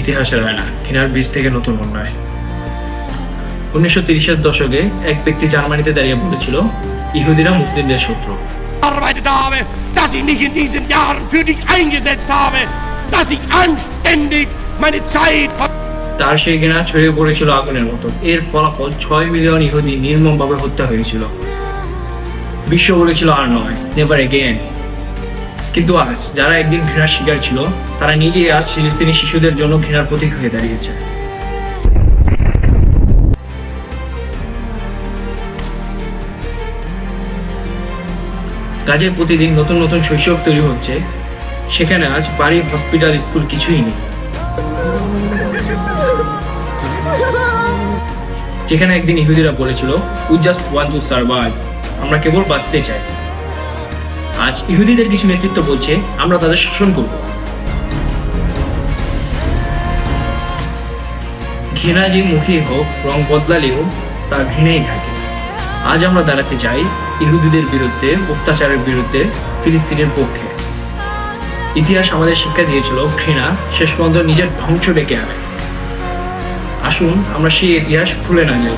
ইতিহাসের হয় না। ঘৃণার বীজ থেকে নতুন অন্যায় উনিশশো তিরিশের দশকে এক ব্যক্তি জার্মানিতে দাঁড়িয়ে বলেছিল ইহুদিরা মুসলিমদের শত্রু। Gearbeitet habe, dass ich mich in diesen Jahren für dich eingesetzt habe, dass ich anständig meine Zeit তার সেই ঘৃণা ছড়িয়ে পড়েছিল আগুনের মতো। এর ফলাফল ছয় মিলিয়ন ইহুদি নির্মমভাবে হত্যা হয়েছিল। বিশ্ব বলেছিল আর নয় নেভার এগেন কিন্তু আজ যারা একদিন ঘৃণার শিকার ছিল, তারা নিজেই আজ ফিলিস্তিনি শিশুদের জন্য ঘৃণার প্রতীক হয়ে দাঁড়িয়েছে। কাজে প্রতিদিন নতুন নতুন শৈশব তৈরি হচ্ছে, সেখানে আজ বাড়ি হসপিটাল স্কুল কিছুই নেই। যেখানে একদিন ইহুদিরা বলেছিল we just want to survive আমরা কেবল বাঁচতে চাই। আজ ইহুদিদের কিছু নেতৃত্ব বলছে, আমরা তাদের শাসন করব। ঘৃণা যে মুখে হোক, রং বদলালেও তা ঘৃণাই থাকে। আজ আমরা দাঁড়াতে চাই ইহুদিদের বিরুদ্ধে, অত্যাচারের বিরুদ্ধে, ফিলিস্তিনের পক্ষে। ইতিহাস আমাদের শিক্ষা দিয়েছিল, ঘৃণা শেষ পর্যন্ত নিজের ধ্বংস ডেকে আনে। আসুন, আমরা সেই ইতিহাস ভুলে না যাই